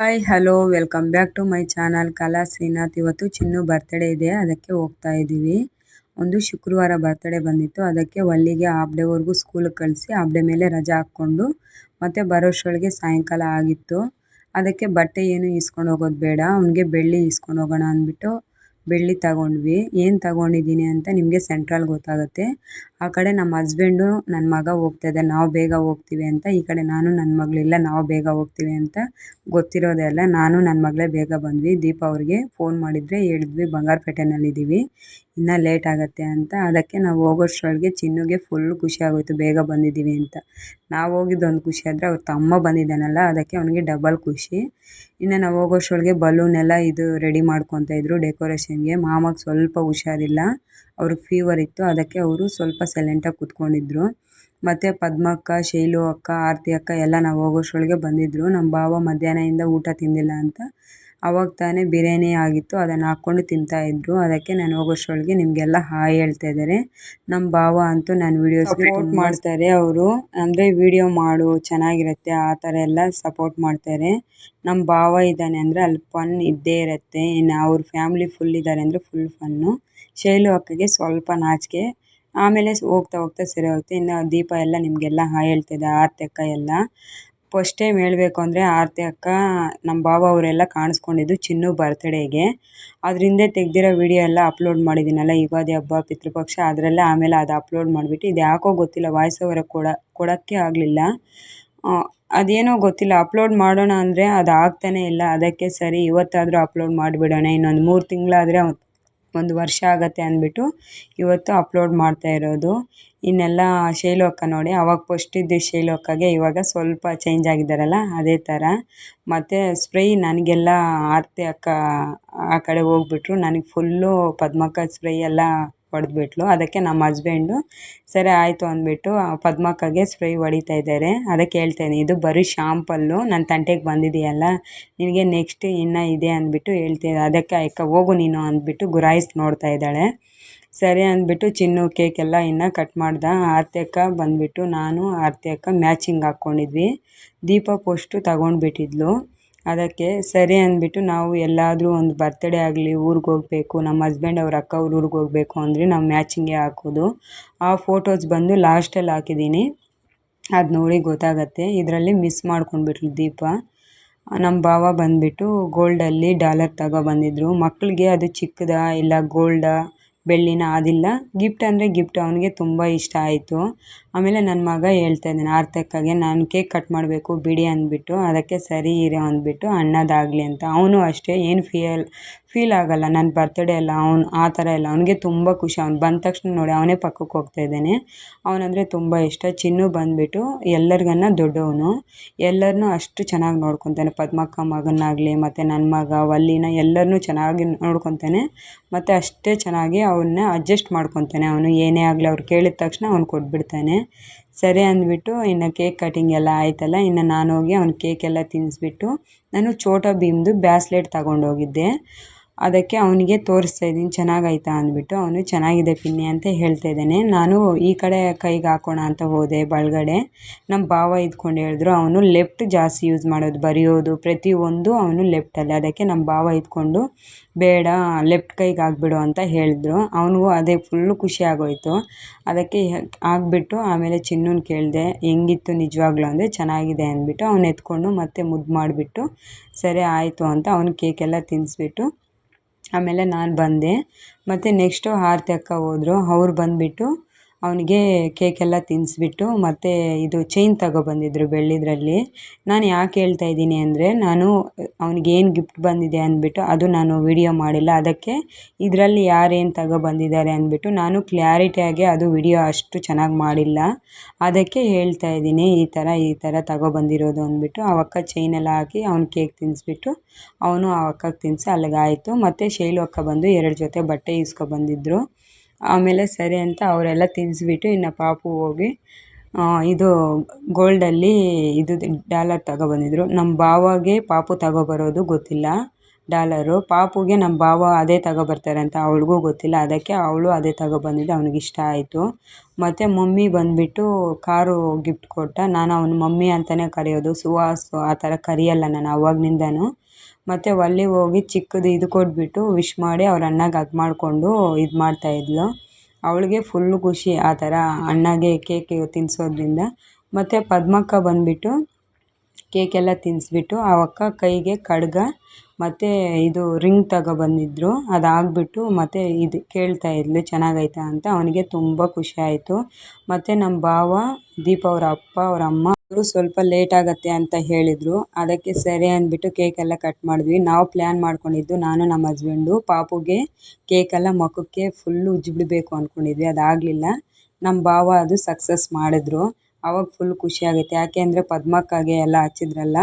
Hi hello welcome back to my channel Kala Srinath ಇವತ್ತು ಚಿನ್ನು birthday ಇದೆ. ಅದಕ್ಕೆ ಹೋಗ್ತಾ ಇದ್ದೀವಿ. ಒಂದು ಶುಕ್ರವಾರ ಬರ್ತ್ಡೇ ಬಂದಿತ್ತು. ಅದಕ್ಕೆ ಒಲ್ಲಿಗೆ ಹಾಫ್ ಡೇವರೆಗೂ ಸ್ಕೂಲಿಗೆ ಕಳಿಸಿ ಹಾಫ್ ಡೇ ಮೇಲೆ ರಜಾ ಹಾಕ್ಕೊಂಡು ಮತ್ತೆ ಬರೋಷ್ಟೊಳಗೆ ಸಾಯಂಕಾಲ ಆಗಿತ್ತು. ಅದಕ್ಕೆ ಬಟ್ಟೆ ಏನು ಇಸ್ಕೊಂಡು ಹೋಗೋದು ಬೇಡ. ಅವನಿಗೆ ಬೆಳ್ಳಿ ಇಸ್ಕೊಂಡು ಹೋಗೋಣ ಅಂದ್ಬಿಟ್ಟು ಬೆಳ್ಳಿ ತಗೊಂಡ್ವಿ. ಏನು ತಗೊಂಡಿದ್ದೀನಿ ಅಂತ ನಿಮಗೆ ಸೆಂಟ್ರಲ್ ಗೊತ್ತಾಗುತ್ತೆ. ಆ ಕಡೆ ನಮ್ಮ ಹಸ್ಬೆಂಡು ನನ್ನ ಮಗ ಹೋಗ್ತಾ ನಾವು ಬೇಗ ಹೋಗ್ತೀವಿ ಅಂತ. ಈ ಕಡೆ ನಾನು ನನ್ನ ಮಗಳಿಲ್ಲ ನಾವು ಬೇಗ ಹೋಗ್ತೀವಿ ಅಂತ ಗೊತ್ತಿರೋದೇ ಅಲ್ಲ. ನಾನು ನನ್ನ ಮಗಳೇ ಬೇಗ ಬಂದ್ವಿ. ದೀಪ ಅವ್ರಿಗೆ ಫೋನ್ ಮಾಡಿದರೆ ಹೇಳಿದ್ವಿ. ಬಂಗಾರಪೇಟೆನಲ್ಲಿದ್ದೀವಿ. ಇನ್ನೂ ಲೇಟ್ ಆಗುತ್ತೆ ಅಂತ. ಅದಕ್ಕೆ ನಾವು ಹೋಗೋಷ್ಟರೊಳಗೆ ಚಿನ್ನುಗೆ ಫುಲ್ ಖುಷಿ ಆಗೋಯಿತು. ಬೇಗ ಬಂದಿದ್ದೀವಿ ಅಂತ. ನಾವು ಹೋಗಿದ್ದು ಒಂದು ಖುಷಿ ಆದರೆ ಅವ್ರ ತಮ್ಮ ಬಂದಿದ್ದಾನಲ್ಲ, ಅದಕ್ಕೆ ಅವನಿಗೆ ಡಬಲ್ ಖುಷಿ. ಇನ್ನು ನಾವು ಹೋಗೋಷ್ಟರೊಳಗೆ ಬಲೂನ್ ಎಲ್ಲ ಇದು ರೆಡಿ ಮಾಡ್ಕೊತಾ ಇದ್ರು ಡೆಕೋರೇಷನ್ಗೆ ಮಾಮಗೆ ಸ್ವಲ್ಪ ಹುಷಾರಿಲ್ಲ. ಅವ್ರಿಗೆ ಫೀವರ್ ಇತ್ತು. ಅದಕ್ಕೆ ಅವರು ಸ್ವಲ್ಪ ಸೈಲೆಂಟಾಗಿ ಕೂತ್ಕೊಂಡಿದ್ರು. ಮತ್ತು ಪದ್ಮಕ್ಕ, ಶೈಲು ಅಕ್ಕ, ಆರತಿ ಅಕ್ಕ ಎಲ್ಲ ನಾವು ಹೋಗೋಷ್ಟ್ರೊಳಗೆ ಬಂದಿದ್ದರು ನಮ್ಮ ಭಾವ ಮಧ್ಯಾಹ್ನದಿಂದ ಊಟ ತಿಂದಿಲ್ಲ ಅಂತ. ಅವಾಗ ತಾನೇ ಬಿರಿಯಾನಿ ಆಗಿತ್ತು ಅದನ್ನು ಹಾಕ್ಕೊಂಡು ತಿಂತಾಯಿದ್ರು ಅದಕ್ಕೆ ನಾನು ಹೋಗೋಷ್ಟರೊಳಗೆ ನಿಮಗೆಲ್ಲ ಹಾಯ್ ಹೇಳ್ತಾ ಇದ್ದಾರೆ. ನಮ್ಮ ಭಾವ ಅಂತೂ ನನ್ನ ವೀಡಿಯೋಸ್ಗೆ ಸಪೋರ್ಟ್ ಮಾಡ್ತಾರೆ ಅವರು. ಅಂದರೆ ವೀಡಿಯೋ ಮಾಡು ಚೆನ್ನಾಗಿರುತ್ತೆ ಆ ಥರ ಎಲ್ಲ ಸಪೋರ್ಟ್ ಮಾಡ್ತಾರೆ. ನಮ್ಮ ಭಾವ ಇದ್ದಾನೆ ಅಂದರೆ ಅಲ್ಲಿ ಫನ್ ಇದ್ದೇ ಇರುತ್ತೆ. ಇನ್ನು ಅವ್ರ ಫ್ಯಾಮಿಲಿ ಫುಲ್ ಇದ್ದಾರೆ ಅಂದರೆ ಫುಲ್ ಫನ್ನು ಶೈಲು ಅಕ್ಕಗೆ ಸ್ವಲ್ಪ ನಾಚಿಕೆ. ಆಮೇಲೆ ಹೋಗ್ತಾ ಹೋಗ್ತಾ ಸರಿ ಹೋಗುತ್ತೆ. ಇನ್ನು ದೀಪ ಎಲ್ಲ ನಿಮಗೆಲ್ಲ ಹಾಯ್ ಹೇಳ್ತಿದ್ದೆ ಅಕ್ಕ ಎಲ್ಲ. ಫಸ್ಟ್ ಟೈಮ್ ಹೇಳಬೇಕು ಅಂದರೆ ಆರತಿ ಅಕ್ಕ ನಮ್ಮ ಬಾಬ ಅವರೆಲ್ಲ ಕಾಣಿಸ್ಕೊಂಡಿದ್ದು ಚಿನ್ನು ಬರ್ತ್ಡೇಗೆ ಅದರಿಂದ ತೆಗೆದಿರೋ ವೀಡಿಯೋ ಎಲ್ಲ ಅಪ್ಲೋಡ್ ಮಾಡಿದ್ದೀನಲ್ಲ, ಯುಗಾದಿ ಹಬ್ಬ, ಪಿತೃಪಕ್ಷ, ಅದರಲ್ಲೇ ಆಮೇಲೆ ಅದು ಅಪ್ಲೋಡ್ ಮಾಡಿಬಿಟ್ಟು ಇದು ಯಾಕೋ ಗೊತ್ತಿಲ್ಲ ವಾಯ್ಸ್ ಓವರ್ ಕೊಡ, ಕೊಡೋಕ್ಕೆ ಆಗಲಿಲ್ಲ. ಅದೇನೋ ಗೊತ್ತಿಲ್ಲ ಅಪ್ಲೋಡ್ ಮಾಡೋಣ ಅಂದರೆ ಅದು ಆಗ್ತಾನೆ ಇಲ್ಲ, ಅದಕ್ಕೆ ಸರಿ ಇವತ್ತಾದರೂ ಅಪ್ಲೋಡ್ ಮಾಡಿಬಿಡೋಣ, ಇನ್ನೊಂದು ಮೂರು ತಿಂಗಳಾದರೆ ಒಂದು ವರ್ಷ ಆಗುತ್ತೆ ಅಂದ್ಬಿಟ್ಟು ಇವತ್ತು ಅಪ್ಲೋಡ್ ಮಾಡ್ತಾ ಇರೋದು. ಇನ್ನೆಲ್ಲ ಶೈಲು ಅಕ್ಕ ನೋಡಿ, ಅವಾಗ ಫಸ್ಟ್ ಇದ್ದ ಶೈಲು ಅಕ್ಕಗೆ ಇವಾಗ ಸ್ವಲ್ಪ ಚೇಂಜ್ ಆಗಿದ್ದಾರಲ್ಲ ಅದೇ ಥರ ಮತ್ತು ಸ್ಪ್ರೈ ನನಗೆಲ್ಲ ಆರತಿ ಅಕ್ಕ, ಆ ಕಡೆ ಹೋಗ್ಬಿಟ್ರು, ನನಗೆ ಫುಲ್ಲು ಪದ್ಮಕ್ಕ ಸ್ಪ್ರೈ ಎಲ್ಲ ಹೊಡೆದ್ಬಿಟ್ಲು ಅದಕ್ಕೆ ನಮ್ಮ ಹಸ್ಬೆಂಡು, ಸರಿ ಆಯಿತು ಅಂದ್ಬಿಟ್ಟು ಪದ್ಮಕ್ಕಗೆ ಸ್ಪ್ರೈ ಹೊಡಿತಾ ಇದ್ದಾರೆ. ಅದಕ್ಕೆ ಹೇಳ್ತೇನೆ ಇದು ಬರೀ ಶಾಂಪಲ್ಲು ನನ್ನ ತಂಟೆಗೆ ಬಂದಿದೆಯಲ್ಲ. ನಿನಗೆ ನೆಕ್ಸ್ಟ್ ಇನ್ನೂ ಇದೆ ಅಂದ್ಬಿಟ್ಟು ಹೇಳ್ತಿದ್ದೆ ಅದಕ್ಕೆ ಅಕ್ಕ, ಹೋಗು ನೀನು ಅಂದ್ಬಿಟ್ಟು ಗುರಾಯಿಸಿ ನೋಡ್ತಾ ಇದ್ದಾಳೆ. ಸರಿ ಅಂದ್ಬಿಟ್ಟು ಚಿನ್ನು ಕೇಕ್ ಎಲ್ಲ ಇನ್ನು ಕಟ್ ಮಾಡ್ದೆ. ಆರತಿ ಅಕ್ಕ ಬಂದುಬಿಟ್ಟು ನಾನು, ಆರತಿ ಅಕ್ಕ ಮ್ಯಾಚಿಂಗ್ ಹಾಕ್ಕೊಂಡಿದ್ವಿ. ದೀಪ ಪೋಸ್ಟು ತಗೊಂಡ್ಬಿಟ್ಟಿದ್ಲು. ಅದಕ್ಕೆ ಸರಿ ಅಂದ್ಬಿಟ್ಟು ನಾವು ಎಲ್ಲಾದರೂ ಒಂದು ಬರ್ತಡೇ ಆಗಲಿ, ಊರಿಗೆ ಹೋಗಬೇಕು, ನಮ್ಮ ಹಸ್ಬೆಂಡ್ ಅವ್ರ ಅಕ್ಕ ಅವ್ರ ಊರಿಗೆ ಹೋಗಬೇಕು ಅಂದರೆ ನಾವು ಮ್ಯಾಚಿಂಗೇ ಹಾಕೋದು. ಆ ಫೋಟೋಸ್ ಬಂದು ಲಾಸ್ಟಲ್ಲಿ ಹಾಕಿದ್ದೀನಿ ಅದು ನೋಡಿ ಗೊತ್ತಾಗತ್ತೆ. ಇದರಲ್ಲಿ ಮಿಸ್ ಮಾಡ್ಕೊಂಡ್ಬಿಟ್ಲು ದೀಪ. ನಮ್ಮ ಭಾವ ಬಂದುಬಿಟ್ಟು ಗೋಲ್ಡಲ್ಲಿ ಡಾಲರ್ ತಗೊಬಂದಿದ್ರು ಮಕ್ಕಳಿಗೆ ಅದು ಚಿಕ್ಕದಾ ಇಲ್ಲ ಗೋಲ್ಡಾ ಬೆಳ್ಳಿನ ಅದಿಲ್ಲ ಗಿಫ್ಟ್ ಅಂದರೆ ಗಿಫ್ಟ್ ಅವನಿಗೆ ತುಂಬ ಇಷ್ಟ ಆಯಿತು. ಆಮೇಲೆ ನನ್ನ ಮಗ ಹೇಳ್ತಾ ಇದ್ದಾನೆ ಆರ್ತಕ್ಕಾಗೆ ನಾನು ಕೇಕ್ ಕಟ್ ಮಾಡಬೇಕು, ಬಿಡಿ ಅಂದ್ಬಿಟ್ಟು, ಅದಕ್ಕೆ ಸರಿ ಇರಿ ಅಂದ್ಬಿಟ್ಟು ಅಣ್ಣದಾಗಲಿ ಅಂತ. ಅವನು ಅಷ್ಟೇ, ಏನು ಫೀಲ್ ಫೀಲ್ ಆಗೋಲ್ಲ. ನನ್ನ ಬರ್ತಡೇ ಅಲ್ಲ ಅವ್ನು, ಆ ಥರ ಎಲ್ಲ. ಅವನಿಗೆ ತುಂಬ ಖುಷಿ. ಅವ್ನು ಬಂದ ತಕ್ಷಣ ನೋಡಿ, ಅವನೇ ಪಕ್ಕಕ್ಕೆ ಹೋಗ್ತಾ ಇದ್ದಾನೆ. ಅವನಂದರೆ ತುಂಬ ಇಷ್ಟ. ಚಿನ್ನು ಬಂದುಬಿಟ್ಟು ಎಲ್ಲರಿಗನ್ನ ದೊಡ್ಡವನು. ಎಲ್ಲರನ್ನೂ ಅಷ್ಟು ಚೆನ್ನಾಗಿ ನೋಡ್ಕೊತಾನೆ. ಪದ್ಮಕ್ಕ ಮಗನಾಗಲಿ, ಮತ್ತು ನನ್ನ ಮಗ, ವಲ್ಲಿನ ಎಲ್ಲರನ್ನೂ ಚೆನ್ನಾಗಿ ನೋಡ್ಕೊತಾನೆ. ಮತ್ತು ಅಷ್ಟೇ ಚೆನ್ನಾಗಿ ಅವನ್ನ ಅಡ್ಜಸ್ಟ್ ಮಾಡ್ಕೊತಾನೆ. ಅವನು ಏನೇ ಆಗಲಿ ಅವ್ರು ಕೇಳಿದ ತಕ್ಷಣ ಅವ್ನು ಕೊಟ್ಬಿಡ್ತಾನೆ. ಸರಿ ಅಂದ್ಬಿಟ್ಟು ಇನ್ನು ಕೇಕ್ ಕಟಿಂಗ್ ಎಲ್ಲ ಆಯ್ತಲ್ಲ, ಇನ್ನು ನಾನು ಹೋಗಿ ಅವ್ನು ಕೇಕೆಲ್ಲ ತಿನ್ನಿಸ್ಬಿಟ್ಟು ನಾನು ಛೋಟಾ ಭೀಮ್ದು ಬ್ಯಾಸ್ಲೆಟ್ ತಗೊಂಡೋಗಿದ್ದೆ. ಅದಕ್ಕೆ ಅವನಿಗೆ ತೋರಿಸ್ತಾ ಇದ್ದೀನಿ ಚೆನ್ನಾಗೈತಾ ಅಂದ್ಬಿಟ್ಟು. ಅವನು ಚೆನ್ನಾಗಿದೆ ಪಿನ್ನಿ ಅಂತ ಹೇಳ್ತಾ ಇದ್ದಾನೆ. ನಾನು ಈ ಕಡೆ ಕೈಗೆ ಹಾಕೋಣ ಅಂತ ಹೋದೆ ಬಲಗಡೆ ನಮ್ಮ ಭಾವ ಇದ್ಕೊಂಡು ಹೇಳಿದ್ರು, ಅವನು ಲೆಫ್ಟ್ ಜಾಸ್ತಿ ಯೂಸ್ ಮಾಡೋದು, ಬರೆಯೋದು, ಪ್ರತಿಯೊಂದು ಅವನು ಲೆಫ್ಟಲ್ಲಿ ಅದಕ್ಕೆ ನಮ್ಮ ಭಾವ ಇದ್ಕೊಂಡು, ಬೇಡ, ಲೆಫ್ಟ್ ಕೈಗೆ ಹಾಕ್ಬಿಡು ಅಂತ ಹೇಳಿದ್ರು. ಅವನಿಗೂ ಅದೇ ಫುಲ್ಲು ಖುಷಿ ಆಗೋಯಿತು. ಅದಕ್ಕೆ ಆಗಿಬಿಟ್ಟು ಆಮೇಲೆ ಚಿನ್ನೂನ್ ಕೇಳಿದೆ, ಹೆಂಗಿತ್ತು ನಿಜವಾಗ್ಲೂ ಅಂದರೆ ಚೆನ್ನಾಗಿದೆ ಅಂದ್ಬಿಟ್ಟು, ಅವ್ನು ಎತ್ಕೊಂಡು ಮತ್ತೆ ಮುದ್ದು ಮಾಡಿಬಿಟ್ಟು, ಸರಿ ಆಯಿತು ಅಂತ ಅವ್ನು ಕೇಕೆಲ್ಲ ತಿನ್ನಿಸ್ಬಿಟ್ಟು ಆಮೇಲೆ ನಾನು ಬಂದೆ. ಮತ್ತು ನೆಕ್ಸ್ಟು ಆರತಿ ಅಕ್ಕ ಹೋದ್ರು. ಅವ್ರು ಬಂದುಬಿಟ್ಟು ಅವನಿಗೆ ಕೇಕೆಲ್ಲ ತಿನ್ನಿಸ್ಬಿಟ್ಟು ಮತ್ತು ಇದು ಚೈನ್ ತಗೊಬಂದಿದ್ರು ಬೆಳ್ಳಿದ್ರಲ್ಲಿ. ನಾನು ಯಾಕೆ ಹೇಳ್ತಾ ಇದ್ದೀನಿ ಅಂದರೆ ನಾನು ಅವ್ನಿಗೇನು ಗಿಫ್ಟ್ ಬಂದಿದೆ ಅಂದ್ಬಿಟ್ಟು ಅದು ನಾನು ವಿಡಿಯೋ ಮಾಡಿಲ್ಲ. ಅದಕ್ಕೆ ಇದರಲ್ಲಿ ಯಾರೇನು ತಗೊಬಂದಿದ್ದಾರೆ ಅಂದ್ಬಿಟ್ಟು ನಾನು ಕ್ಲ್ಯಾರಿಟಿಯಾಗಿ ಅದು ವಿಡಿಯೋ ಅಷ್ಟು ಚೆನ್ನಾಗಿ ಮಾಡಿಲ್ಲ. ಅದಕ್ಕೆ ಹೇಳ್ತಾ ಇದ್ದೀನಿ ಈ ಥರ ಈ ಥರ ತಗೊಬಂದಿರೋದು ಅಂದ್ಬಿಟ್ಟು. ಆ ಅಕ್ಕ ಚೈನೆಲ್ಲ ಹಾಕಿ ಅವ್ನು ಕೇಕ್ ತಿನ್ನಿಸ್ಬಿಟ್ಟು ಅವನು ಆ ಅಕ್ಕಗೆ ತಿನ್ನಿಸಿ ಅಲ್ಲಿಗೆ ಆಯಿತು. ಮತ್ತು ಶೈಲು ಅಕ್ಕ ಬಂದು ಎರಡು ಜೊತೆ ಬಟ್ಟೆ ಇಸ್ಕೊಬಂದಿದ್ರು ಆಮೇಲೆ ಸರಿ ಅಂತ ಅವರೆಲ್ಲ ತಿನ್ನಿಸ್ಬಿಟ್ಟು ಇನ್ನು ಪಾಪು ಹೋಗಿ ಇದು ಗೋಲ್ಡಲ್ಲಿ ಇದು ಡಾಲರ್ ತಗೊಬಂದಿದ್ರು ನಮ್ಮ ಭಾವಗೆ ಪಾಪು ತಗೊಬರೋದು ಗೊತ್ತಿಲ್ಲ. ಡಾಲರು. ಪಾಪುಗೆ ನಮ್ಮ ಭಾವ ಅದೇ ತಗೊಬರ್ತಾರೆ ಅಂತ ಅವಳಿಗೂ ಗೊತ್ತಿಲ್ಲ. ಅದಕ್ಕೆ ಅವಳು ಅದೇ ತಗೊಬಂದಿದ್ದು ಅವ್ನಿಗೆ ಇಷ್ಟ ಆಯಿತು. ಮತ್ತು ಮಮ್ಮಿ ಬಂದುಬಿಟ್ಟು ಕಾರು ಗಿಫ್ಟ್ ಕೊಟ್ಟ. ನಾನು ಅವ್ನ ಮಮ್ಮಿ ಅಂತಲೇ ಕರೆಯೋದು. ಸುಹಾಸು ಆ ಥರ ಕರೆಯಲ್ಲ ನಾನು ಆವಾಗ್ನಿಂದನೂ ಮತ್ತು ಅಲ್ಲಿ ಹೋಗಿ ಚಿಕ್ಕದು ಇದು ಕೊಟ್ಬಿಟ್ಟು ವಿಶ್ ಮಾಡಿ ಅವ್ರ ಅಣ್ಣಗೆ ಅದು ಮಾಡಿಕೊಂಡು ಇದು ಮಾಡ್ತಾಯಿದ್ಲು ಅವಳಿಗೆ ಫುಲ್ಲು ಖುಷಿ ಆ ಥರ ಅಣ್ಣಗೆ ಕೇಕ್ ತಿನ್ನಿಸೋದ್ರಿಂದ ಮತ್ತು ಪದ್ಮಕ್ಕ ಬಂದುಬಿಟ್ಟು ಕೇಕೆಲ್ಲ ತಿನ್ನಿಸ್ಬಿಟ್ಟು ಆ ಅಕ್ಕ ಕೈಗೆ ಖಡ್ಗ ಮತ್ತು ಇದು ರಿಂಗ್ ತಗೊಬಂದಿದ್ರು ಅದು ಹಾಕ್ಬಿಟ್ಟು ಮತ್ತು ಇದು ಕೇಳ್ತಾ ಇದ್ಲು, ಚೆನ್ನಾಗೈತಾ ಅಂತ. ಅವನಿಗೆ ತುಂಬ ಖುಷಿ ಆಯಿತು. ಮತ್ತು ನಮ್ಮ ಭಾವ, ದೀಪ ಅವ್ರ ಅಪ್ಪ, ಅವ್ರ ಅಮ್ಮ ಅವರು ಸ್ವಲ್ಪ ಲೇಟ್ ಆಗುತ್ತೆ ಅಂತ ಹೇಳಿದರು. ಅದಕ್ಕೆ ಸರಿ ಅಂದ್ಬಿಟ್ಟು ಕೇಕೆಲ್ಲ ಕಟ್ ಮಾಡಿದ್ವಿ. ನಾವು ಪ್ಲ್ಯಾನ್ ಮಾಡ್ಕೊಂಡಿದ್ದು ನಾನು, ನಮ್ಮ ಹಸ್ಬೆಂಡು ಪಾಪುಗೆ ಕೇಕೆಲ್ಲ ಮುಖಕ್ಕೆ ಫುಲ್ಲು ಉಜ್ಜಿಬಿಡ್ಬೇಕು ಅಂದ್ಕೊಂಡಿದ್ವಿ ಅದಾಗಲಿಲ್ಲ. ನಮ್ಮ ಭಾವ ಅದು ಸಕ್ಸಸ್ ಮಾಡಿದ್ರು. ಅವಾಗ ಫುಲ್ ಖುಷಿ ಆಗುತ್ತೆ. ಯಾಕೆ ಅಂದರೆ ಪದ್ಮಕ್ಕಗೆ ಎಲ್ಲ ಹಚ್ಚಿದ್ರಲ್ಲ.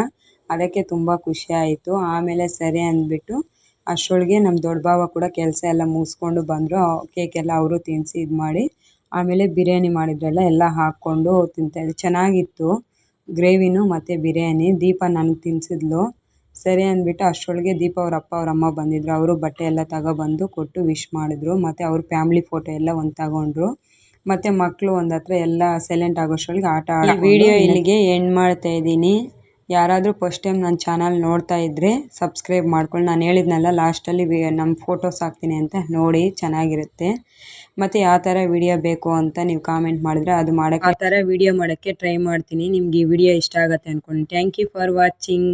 ಅದಕ್ಕೆ ತುಂಬ ಖುಷಿ ಆಯಿತು. ಆಮೇಲೆ ಸರಿ ಅಂದ್ಬಿಟ್ಟು ಅಷ್ಟರೊಳಗೆ ನಮ್ಮ ದೊಡ್ಡ ಭಾವ ಕೂಡ ಕೆಲಸ ಎಲ್ಲ ಮುಗಿಸ್ಕೊಂಡು ಬಂದರು. ಕೇಕೆಲ್ಲ ಅವರು ತಿನ್ನಿಸಿ ಇದು ಮಾಡಿ ಆಮೇಲೆ ಬಿರಿಯಾನಿ ಮಾಡಿದ್ರಲ್ಲ ಎಲ್ಲ ಹಾಕ್ಕೊಂಡು ತಿಂತಾಯಿದ್ವಿ ಚೆನ್ನಾಗಿತ್ತು ಗ್ರೇವಿನೂ ಮತ್ತು ಬಿರಿಯಾನಿ. ದೀಪ ನನಗೆ ತಿನ್ನಿಸಿದ್ಲು ಸರಿ ಅಂದ್ಬಿಟ್ಟು ಅಷ್ಟರೊಳಗೆ ದೀಪ ಅವ್ರ ಅಪ್ಪ ಅವ್ರ ಅಮ್ಮ ಬಂದಿದ್ರು. ಅವರು ಬಟ್ಟೆ ಎಲ್ಲ ತಗೊಬಂದು ಕೊಟ್ಟು ವಿಶ್ ಮಾಡಿದ್ರು. ಮತ್ತು ಅವ್ರ ಫ್ಯಾಮ್ಲಿ ಫೋಟೋ ಎಲ್ಲ ಒಂದು ತಗೊಂಡ್ರು. ಮತ್ತು ಮಕ್ಕಳು ಒಂದು ಹತ್ರ ಎಲ್ಲ ಸೈಲೆಂಟ್ ಆಗೋಷ್ಟರೊಳಗೆ ಆಟ ಆಡಿ ವಿಡಿಯೋ ಇಲ್ಲಿಗೆ ಎಂಡ್ ಮಾಡ್ತಾ ಇದ್ದೀನಿ. ಯಾರಾದರೂ ಫಸ್ಟ್ ಟೈಮ್ ನನ್ನ ಚಾನಲ್ ನೋಡ್ತಾ ಇದ್ದರೆ ಸಬ್ಸ್ಕ್ರೈಬ್ ಮಾಡ್ಕೊಳ್ಳಿ. ನಾನು ಹೇಳಿದ್ನಲ್ಲ ಲಾಸ್ಟಲ್ಲಿ ವಿ ನಮ್ಮ ಫೋಟೋಸ್ ಹಾಕ್ತೀನಿ ಅಂತ ನೋಡಿ ಚೆನ್ನಾಗಿರುತ್ತೆ. ಮತ್ತು ಯಾವ ಥರ ವಿಡಿಯೋ ಬೇಕು ಅಂತ ನೀವು ಕಾಮೆಂಟ್ ಮಾಡಿದ್ರೆ ಅದು ಮಾಡೋಕ್ಕೆ ಆ ಥರ ವಿಡಿಯೋ ಮಾಡೋಕ್ಕೆ ಟ್ರೈ ಮಾಡ್ತೀನಿ. ನಿಮ್ಗೆ ಈ ವಿಡಿಯೋ ಇಷ್ಟ ಆಗುತ್ತೆ ಅಂದ್ಕೊಂಡು ಥ್ಯಾಂಕ್ ಯು ಫಾರ್ ವಾಚಿಂಗ್